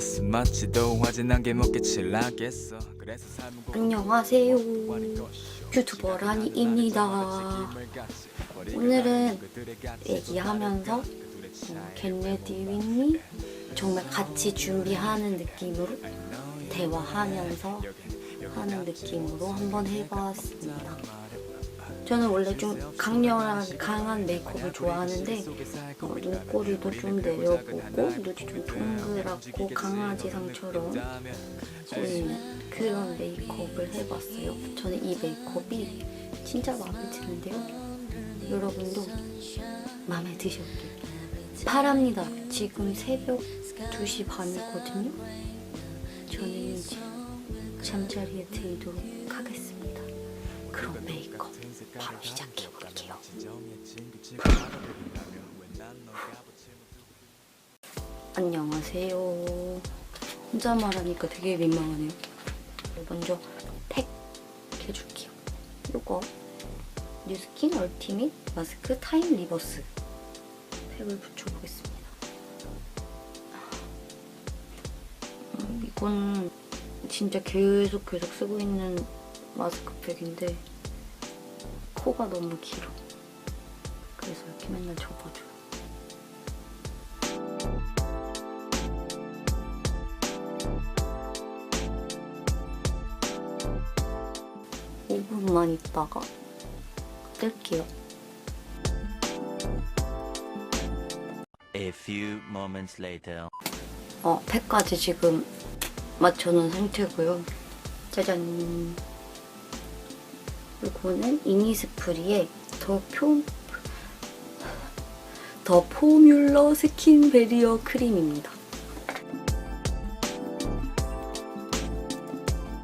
랩파스 맞지도 하진 않게 먹겠지 라겠어 그래서 삶은 꼭 안녕하세요. 유튜버 라니입니다. 오늘은 얘기하면서 어, 겟레디 윈니 정말 같이 준비하는 느낌으로 대화하면서 하는 느낌으로 한번 해봤습니다. 저는 원래 좀 강렬한 강한 메이크업을 좋아하는데 어, 눈꼬리도 좀 내려보고 눈이 좀 동그랗고 강아지상처럼 보이는 그런 메이크업을 해봤어요. 저는 이 메이크업이 진짜 마음에 드는데요. 여러분도 마음에 드셨길 바랍니다. 지금 새벽 2시 반이거든요. 저는 이제 잠자리에 들도록 하겠습니다. 그럼 메이크업 바로 시작해 볼게요. 안녕하세요. 혼자 말하니까 되게 민망하네요. 먼저 팩 해줄게요. 요거 뉴스킨 얼티밋 마스크 타임 리버스 팩을 붙여보겠습니다. 음, 이건 진짜 계속 계속 쓰고 있는 마스크팩인데 코가 너무 길어. 그래서 이렇게 맨날 접어줘요. 오 분만 있다가 뜰게요. A few moments later. 어, 팩까지 지금 맞춰놓은 상태고요. 짜잔. 이거는 이니스프리의 더 표, 더 포뮬러 스킨 베리어 크림입니다.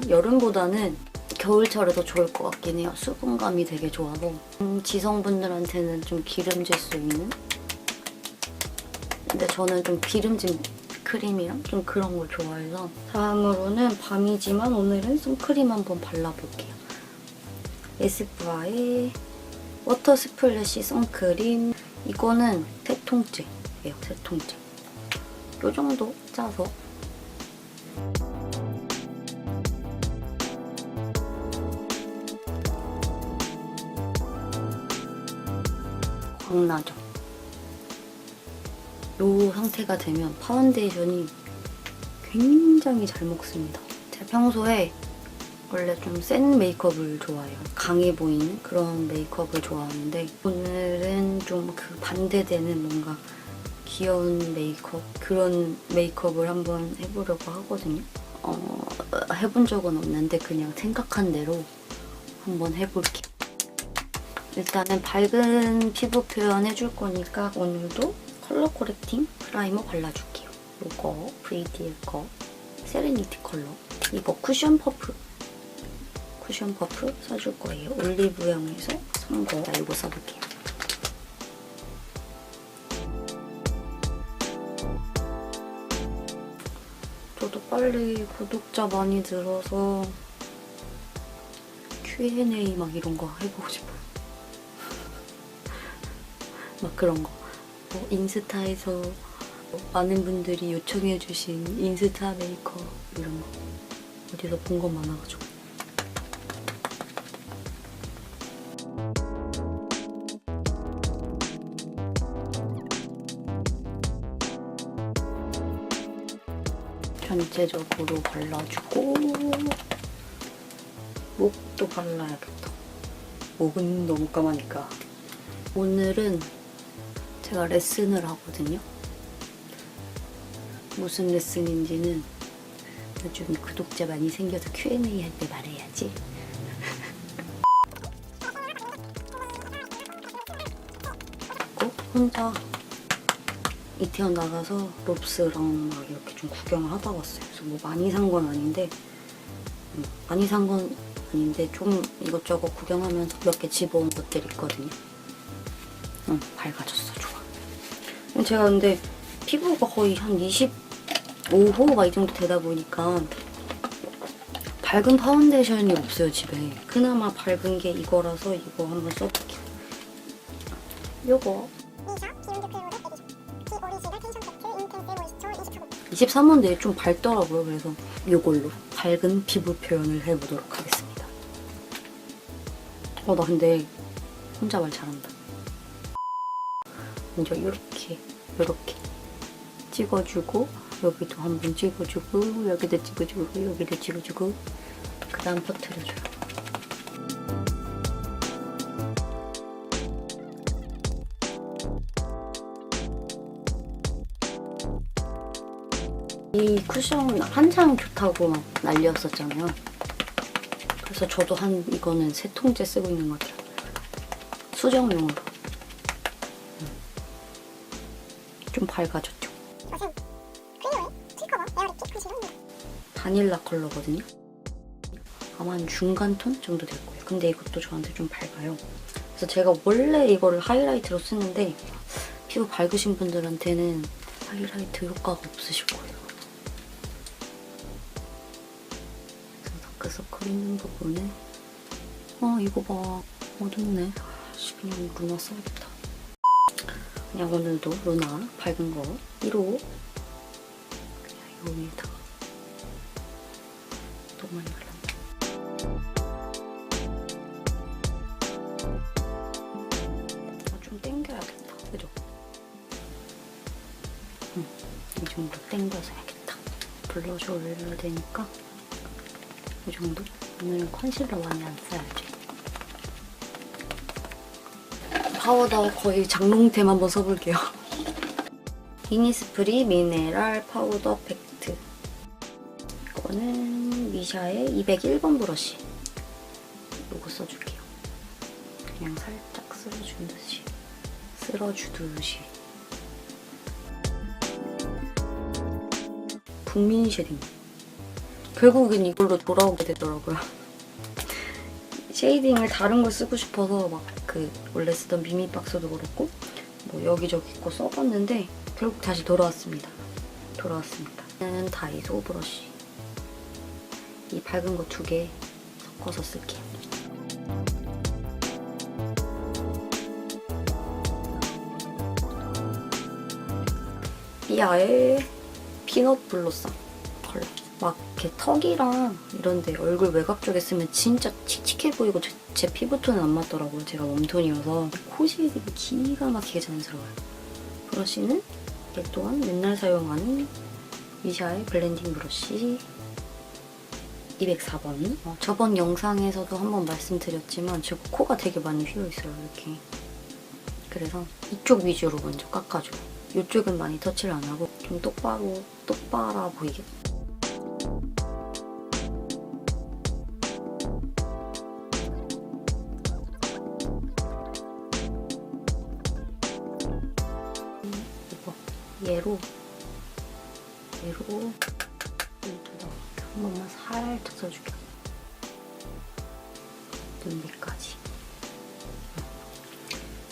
여름보다는 겨울철에 더 좋을 것 같긴 해요. 수분감이 되게 좋아서 음, 지성분들한테는 좀 기름질 수 있는 근데 저는 좀 기름진 크림이랑 좀 그런 걸 좋아해서 다음으로는 밤이지만 오늘은 선크림 한번 발라볼게요. 에스쁘아의 워터 스플래시 선크림 이거는 세 통째예요. 세 통째. 요 정도 짜서 광나죠. 요 상태가 되면 파운데이션이 굉장히 잘 먹습니다. 제가 평소에 원래 좀 센 메이크업을 좋아해요. 강해 보이는 그런 메이크업을 좋아하는데 오늘은 좀 그 반대되는 뭔가 귀여운 메이크업 그런 메이크업을 한번 해보려고 하거든요. 어, 해본 적은 없는데 그냥 생각한 대로 한번 해볼게요. 일단은 밝은 피부 표현 해줄 거니까 오늘도 컬러 코렉팅 프라이머 발라줄게요. 이거 VD의 거 세레니티 컬러 이거 쿠션 퍼프 쿠션 퍼프 써줄 거예요. 올리브영에서 산 거. 나 이거 써볼게요. 저도 빨리 구독자 많이 늘어서 Q&A 막 이런 거 해보고 싶어요. 막 그런 거. 뭐 인스타에서 많은 분들이 요청해주신 인스타 메이크업 이런 거 어디서 본 거 많아가지고. 전체적으로 발라주고 목도 발라야겠다. 목은 너무 까마니까. 오늘은 제가 레슨을 하거든요. 무슨 레슨인지는 요즘 구독자 많이 생겨서 Q&A 할 때 말해야지. 꼭 혼자 이태원 나가서 롭스랑 막 이렇게 좀 구경을 하다 왔어요. 그래서 뭐 많이 산 건 아닌데 음, 많이 산 건 아닌데 좀 이것저것 구경하면서 몇 개 집어온 것들이 있거든요. 응, 밝아졌어. 좋아. 제가 근데 피부가 거의 한 25호가 이 정도 되다 보니까 밝은 파운데이션이 없어요, 집에. 그나마 밝은 게 이거라서 이거 한번 써볼게요. 요거. 23호인데 좀 밝더라고요. 그래서 이걸로 밝은 피부 표현을 해보도록 하겠습니다. 어, 나 근데 혼자 말 잘한다. 먼저 이렇게, 이렇게 찍어주고 여기도 한번 찍어주고 여기도 찍어주고 여기도 찍어주고 그 다음 퍼트려줘요. 이 쿠션 한창 좋다고 막 난리였었잖아요. 그래서 저도 한 이거는 세 통째 쓰고 있는 것 같아요. 수정용으로. 음. 좀 밝아졌죠. 바닐라 컬러거든요. 아마 한 중간 톤 정도 될 거예요. 근데 이것도 저한테 좀 밝아요. 그래서 제가 원래 이거를 하이라이트로 쓰는데 피부 밝으신 분들한테는 하이라이트 효과가 없으실 거예요. 다크서클 있는 부분에 아 이거 봐 어둡네. 아씨, 그냥 루나 써야겠다. 그냥 오늘도 루나 밝은 거 1호 그냥 요 위에다가 너무 많이 발랐네. 아, 좀 땡겨야겠다. 그죠? 응, 이 정도 땡겨서 해야겠다. 블러셔 올려야 되니까 이 정도? 오늘은 컨실러 많이 안 써야지. 파우더 거의 장롱템 한번 써볼게요. 이니스프리 미네랄 파우더 팩트. 이거는 미샤의 201번 브러쉬. 이거 써줄게요. 그냥 살짝 쓸어준 듯이. 쓸어주듯이. 국민 쉐딩. 결국엔 이걸로 돌아오게 되더라고요. 쉐이딩을 다른 걸 쓰고 싶어서 막 그 원래 쓰던 미미박스도 그렇고 뭐 여기저기 거 써봤는데 결국 다시 돌아왔습니다. 돌아왔습니다. 는 다이소 브러쉬. 이 밝은 거 두 개 섞어서 쓸게요. 삐아의 피넛 블로썸 컬러. 막 이렇게 턱이랑 이런데 얼굴 외곽 쪽에 쓰면 진짜 칙칙해 보이고 제, 제 피부톤은 안 맞더라고요. 제가 웜톤이어서 코 쉐이딩이 기가 막히게 자연스러워요. 브러쉬는 얘 또한 맨날 사용하는 미샤의 블렌딩 브러쉬 204번. 어, 저번 영상에서도 한번 말씀드렸지만 제 코가 되게 많이 휘어 있어요. 이렇게. 그래서 이쪽 위주로 먼저 깎아줘요. 이쪽은 많이 터치를 안 하고 좀 똑바로 똑바라 보이게. 얘로 얘로 한 번만 살짝 써줄게요. 눈 밑까지.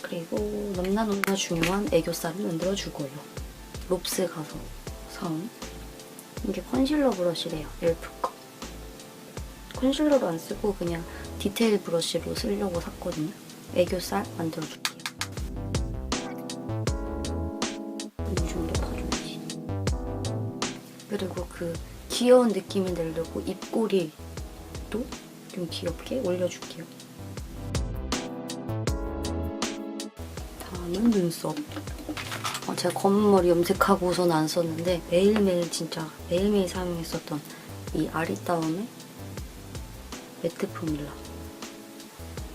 그리고 넘나 넘나 중요한 애교살을 만들어 줄 거예요. 롭스 가서 사온 이게 컨실러 브러쉬래요. 엘프 거. 컨실러로 안 쓰고 그냥 디테일 브러쉬로 쓰려고 샀거든요. 애교살 만들어 줄 그 귀여운 느낌을 내려고 입꼬리도 좀 귀엽게 올려줄게요. 다음은 눈썹. 어, 제가 검은 머리 염색하고선 안 썼는데 매일매일 진짜 매일매일 사용했었던 이 아리따움의 매트 포뮬라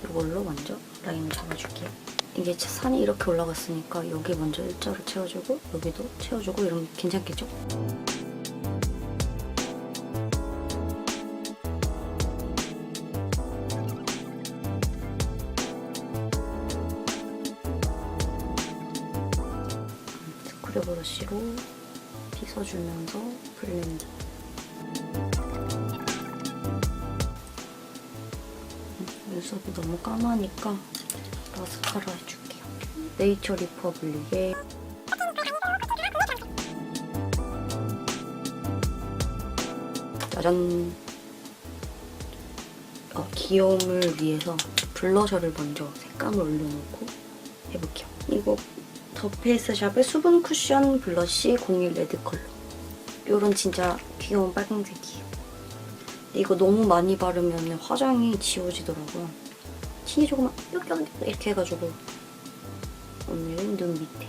이걸로 먼저 라인을 잡아줄게요. 이게 산이 이렇게 올라갔으니까 여기 먼저 일자로 채워주고 여기도 채워주고 이러면 괜찮겠죠? 브러쉬로 빗어주면서 블렌드 눈썹이 너무 까마니까 마스카라 해줄게요. 네이처 리퍼블릭의 짜잔 어, 귀여움을 위해서 블러셔를 먼저 색감을 올려놓고 해볼게요. 이거 더 페이스샵의 수분 쿠션 블러쉬 01 레드 컬러. 이런 진짜 귀여운 빨간색이에요. 이거 너무 많이 바르면 화장이 지워지더라고요. tin이 조금만 이렇게 이렇게 해가지고 오늘은 눈 밑에.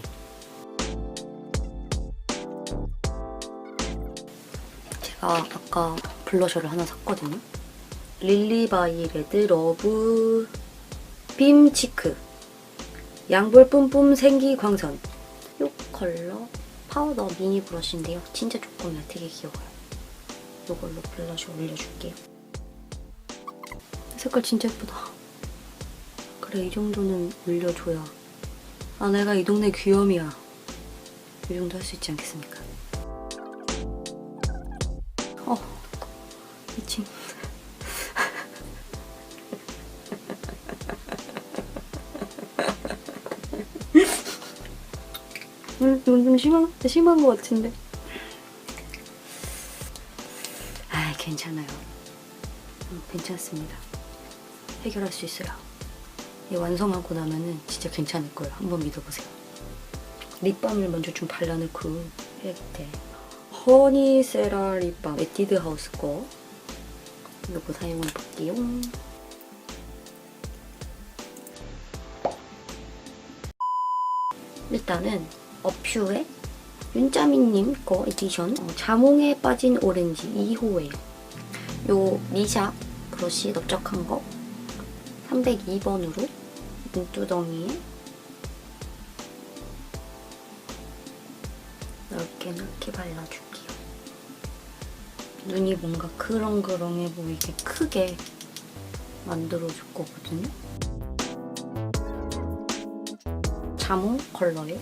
제가 아까 블러셔를 하나 샀거든요. 릴리바이 레드 러브 빔 치크 양볼 뿜뿜 생기 광선 이 컬러 파우더 미니 브러쉬인데요. 진짜 조그매요. 되게 귀여워요. 이걸로 블러쉬 올려줄게요. 색깔 진짜 예쁘다. 그래 이 정도는 올려줘야 아 내가 이 동네 귀염이야. 이 정도 할 수 있지 않겠습니까? 어 미친. 좀 심한, 심한 것 같은데. 아, 괜찮아요. 음, 괜찮습니다. 해결할 수 있어요. 이 완성하고 나면은 진짜 괜찮을 거예요. 한번 믿어보세요. 립밤을 먼저 좀 발라놓고 해야겠대. 허니세라 립밤 에뛰드 하우스 거. 이거 사용해 볼게요. 일단은 어퓨의 윤짜미님 거 에디션 어, 자몽에 빠진 오렌지 2호예요. 요 니샤 브러쉬 넓적한 거 302번으로 눈두덩이에 넓게 넓게 발라줄게요. 눈이 뭔가 그렁그렁해 보이게 크게 만들어줄 거거든요. 자몽 컬러의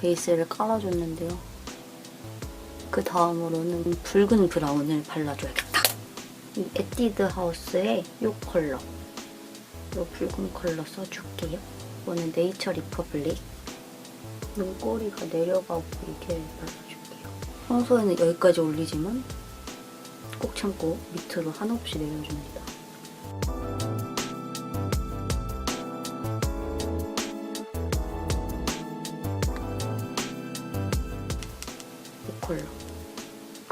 베이스를 깔아줬는데요. 그 다음으로는 붉은 브라운을 발라줘야겠다. 이 에뛰드 하우스의 이 컬러. 이 붉은 컬러 써줄게요. 이거는 네이처 리퍼블릭. 눈꼬리가 내려가 보이게 발라줄게요. 평소에는 여기까지 올리지만 꼭 참고 밑으로 한없이 내려줍니다.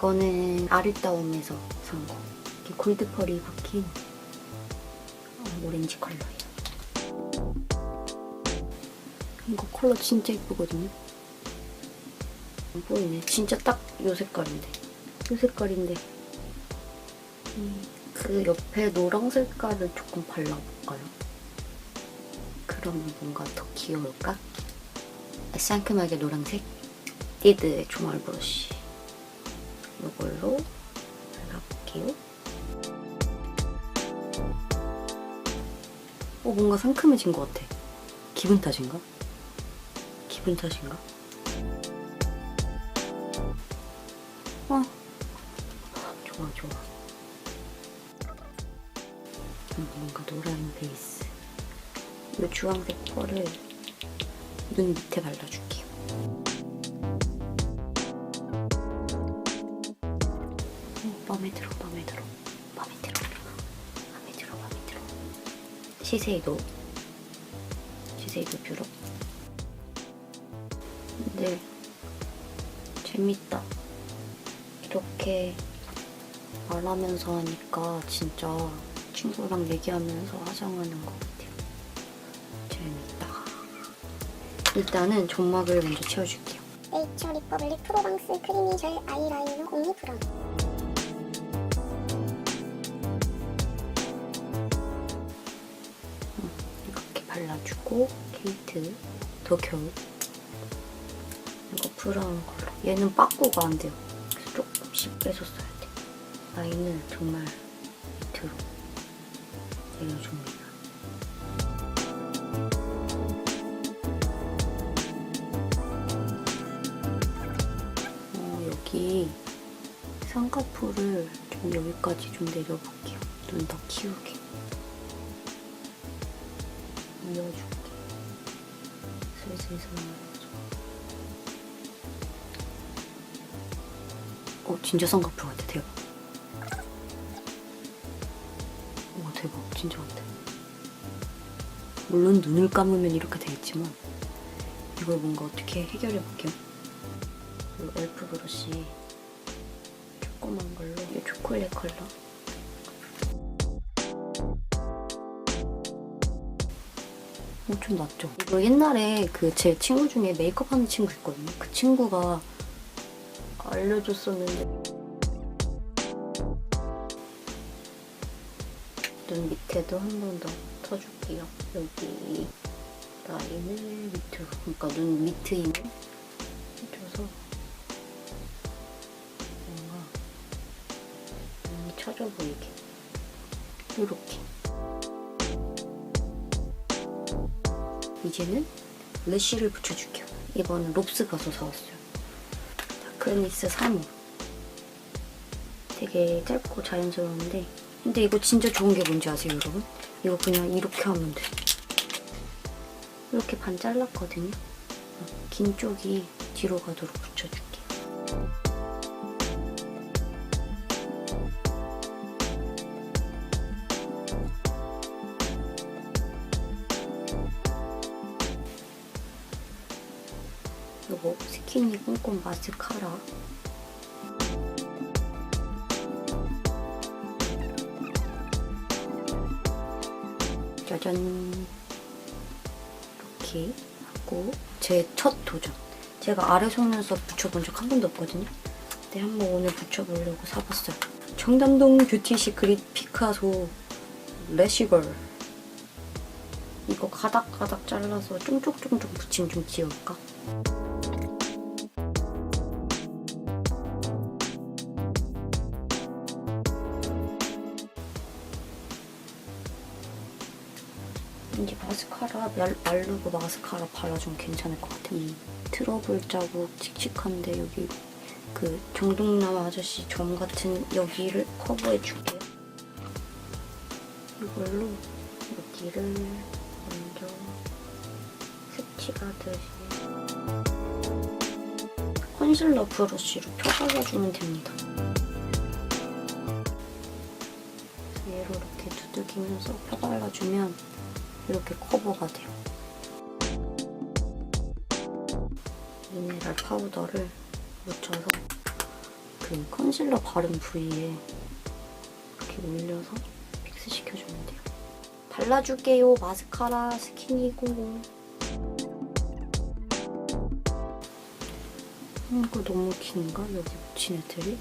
이거는 아리따움에서 산 거. 이렇게 골드 펄이 박힌 어, 오렌지 컬러예요. 이거 컬러 진짜 예쁘거든요. 안 보이네. 진짜 딱이 색깔인데. 이 색깔인데. 음, 그 옆에 노랑 색깔을 조금 발라볼까요? 그러면 뭔가 더 귀여울까? 상큼하게 노란색. 띠드의 종알 브러쉬. 이걸로 발라볼게요. 어, 뭔가 상큼해진 것 같아. 기분 탓인가? 기분 탓인가? 어. 좋아, 좋아. 음, 뭔가 노란 베이스. 이 주황색 펄을 눈 밑에 발라줄게 마음에 들어, 마음에 들어, 마음에 들어, 마음에 들어, 마음에 들어. 시세이도, 시세이도 뷰러. 근데 재밌다. 이렇게 말하면서 하니까 진짜 친구랑 얘기하면서 화장하는 것 같아요. 재밌다. 일단은 점막을 먼저 채워줄게요. 네이처 리퍼블릭 프로방스 크리미 젤 아이라이너 옴니 브라운 발라주고 케이트 도쿄 이거 브라운 컬러. 얘는 빠꾸가 안 돼요. 그래서 조금씩 빼서 써야 돼. 라인을 정말 밑으로 내려줍니다. 어, 여기 쌍꺼풀을 좀 여기까지 좀 내려볼게요. 눈 더 키우게 어, 진짜 쌍꺼풀 같아. 대박. 오, 대박. 진짜 같아. 물론 눈을 감으면 이렇게 되겠지만 이걸 뭔가 어떻게 해결해 볼게요. 이 엘프 브러쉬 조그만 걸로 이 초콜릿 컬러 어, 좀 낫죠? 이거 옛날에 그 제 친구 중에 메이크업 하는 친구 있거든요. 그 친구가 알려줬었는데 눈 밑에도 한 번 더 터줄게요. 여기 라인을 밑으로 그러니까 눈 밑에 힘을 해줘서 뭔가 눈이 쳐져 보이게 이렇게 이제는 래쉬를 붙여줄게요. 이거는 롭스 가서 사왔어요. 다크니스 3호. 되게 짧고 자연스러운데 근데 이거 진짜 좋은 게 뭔지 아세요, 여러분? 이거 그냥 이렇게 하면 돼. 이렇게 반 잘랐거든요. 어, 긴 쪽이 뒤로 가도록 붙여줄게. 요 거 스키니 꼼꼼 마스카라. 짜잔. 이렇게 하고 제 첫 도전. 제가 아래 속눈썹 붙여본 적 한 번도 없거든요. 근데 한번 오늘 붙여보려고 사봤어요. 청담동 뷰티 시크릿 피카소 레시걸. 이거 가닥가닥 잘라서 쫑쫑쫑쫑 붙임 좀 지울까? 마스카라 말, 마르고 마스카라 발라주면 괜찮을 것 같아. 이 트러블 자국 칙칙한데 여기 그 정동남 아저씨 점 같은 여기를 커버해 줄게요. 이걸로 여기를 먼저 색칠하듯이 컨실러 브러쉬로 펴발라주면 됩니다. 얘로 이렇게 두들기면서 펴발라주면 이렇게 커버가 돼요. 미네랄 파우더를 묻혀서 그 컨실러 바른 부위에 이렇게 올려서 픽스 시켜주면 돼요. 발라줄게요. 마스카라 스키니 공공. 음, 이거 너무 긴가? 여기 붙인 애들이?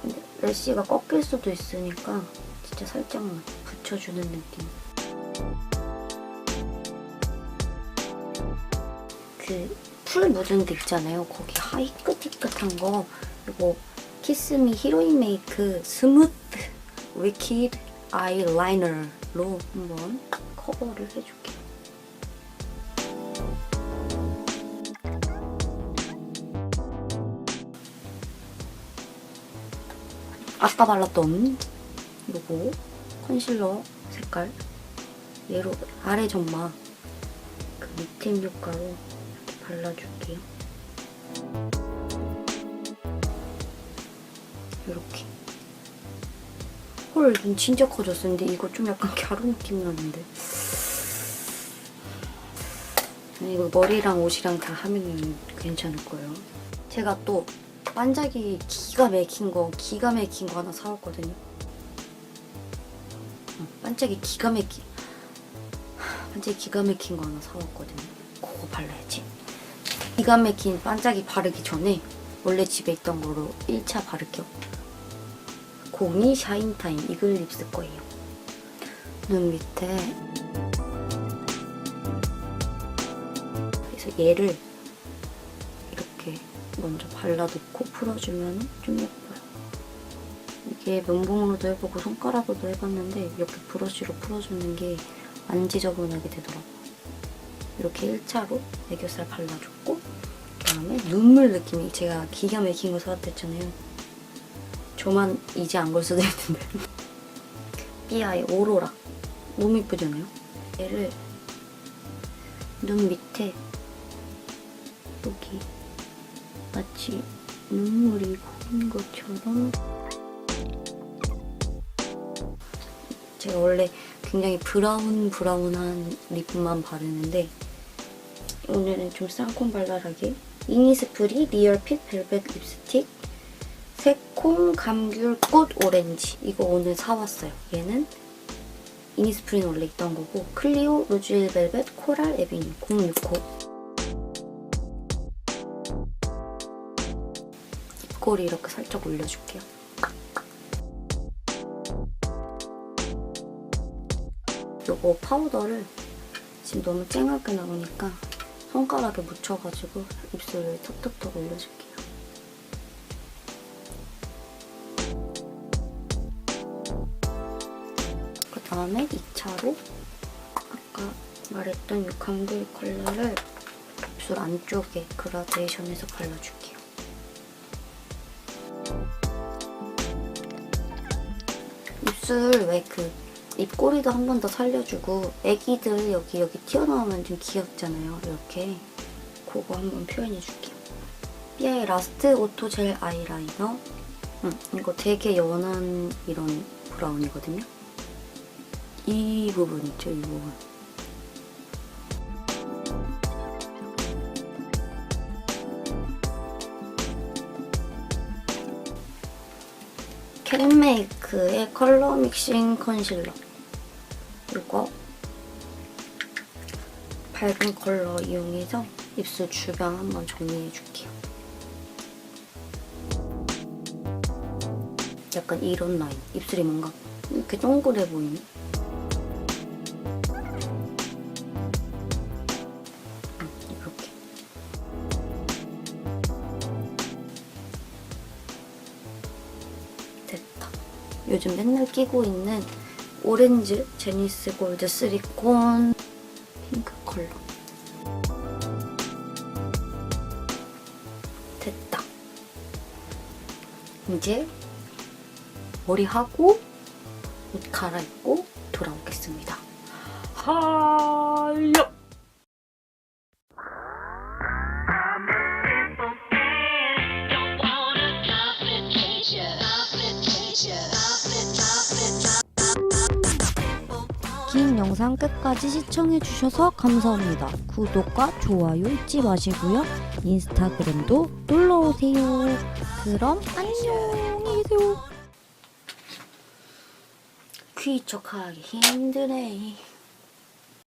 근데 래쉬가 꺾일 수도 있으니까 진짜 살짝만 붙여주는 느낌. 그 풀 묻은 데 있잖아요. 거기 하이 끄틱끄한 거 이거 키스미 히로인 메이크 스무트 위키드 아이라이너로 한번 커버를 해줄게요. 아까 발랐던 요거 컨실러 색깔 얘로 아래 점막 그 밑팀 효과로 발라줄게요. 이렇게. 헐, 눈 진짜 커졌어. 근데 이거 좀 약간 갸루 느낌 나는데. 이거 머리랑 옷이랑 다 하면 괜찮을 거예요. 제가 또 반짝이 기가 막힌 거, 기가 막힌 거 하나 사왔거든요. 어, 반짝이 기가 막힌, 반짝이 기가 막힌 거 하나 사왔거든요. 그거 발라야지. 기가 막힌 반짝이 바르기 전에 원래 집에 있던 거로 1차 바를게요. 공이 샤인타임 이글 립스 거예요. 눈 밑에 그래서 얘를 이렇게 먼저 발라놓고 풀어주면 좀 예뻐 요. 이게 면봉으로도 해보고 손가락으로도 해봤는데 이렇게 브러쉬로 풀어주는 게 안 지저분하게 되더라고요. 이렇게 1차로 애교살 발라줬고 그다음에 눈물 느낌이 제가 기가 막힌 거 사왔다 했잖아요. 저만 이제 안 걸 수도 있는데 삐아의 오로라 너무 이쁘잖아요? 얘를 눈 밑에 여기 마치 눈물이 고인 것처럼 제가 원래 굉장히 브라운 브라운한 립만 바르는데 오늘은 좀 쌍콤발랄하게 이니스프리 리얼핏 벨벳 립스틱 새콤 감귤 꽃 오렌지 이거 오늘 사왔어요. 얘는 이니스프리는 원래 있던 거고 클리오 로즈일 벨벳 코랄 에비뉴 065 입꼬리 이렇게 살짝 올려줄게요. 요거 파우더를 지금 너무 쨍하게 나오니까 손가락에 묻혀가지고 입술을 톡톡톡 올려줄게요. 그 다음에 2차로 아까 말했던 이 감귤 컬러를 입술 안쪽에 그라데이션해서 발라줄게요. 입술 왜그 입꼬리도 한 번 더 살려주고 애기들 여기 여기 튀어나오면 좀 귀엽잖아요. 이렇게 그거 한번 표현해줄게요. 삐아의 라스트 오토 젤 아이라이너 음, 이거 되게 연한 이런 브라운이거든요. 이 부분 있죠, 이 부분. 캔메이크의 컬러 믹싱 컨실러. 이거 밝은 컬러 이용해서 입술 주변 한번 정리해줄게요. 약간 이런 라인. 입술이 뭔가 이렇게 동그래 보이네. 음, 이렇게. 됐다. 요즘 맨날 끼고 있는 오렌지 제니스 골드 시리콘 핑크 컬러. 됐다. 이제 머리하고 옷 갈아입고 돌아오겠습니다. 하 영상 끝까지 시청해주셔서 감사합니다. 구독과 좋아요 잊지 마시고요. 인스타그램도 놀러오세요. 그럼 안녕히 계세요. 귀척하기 힘드네.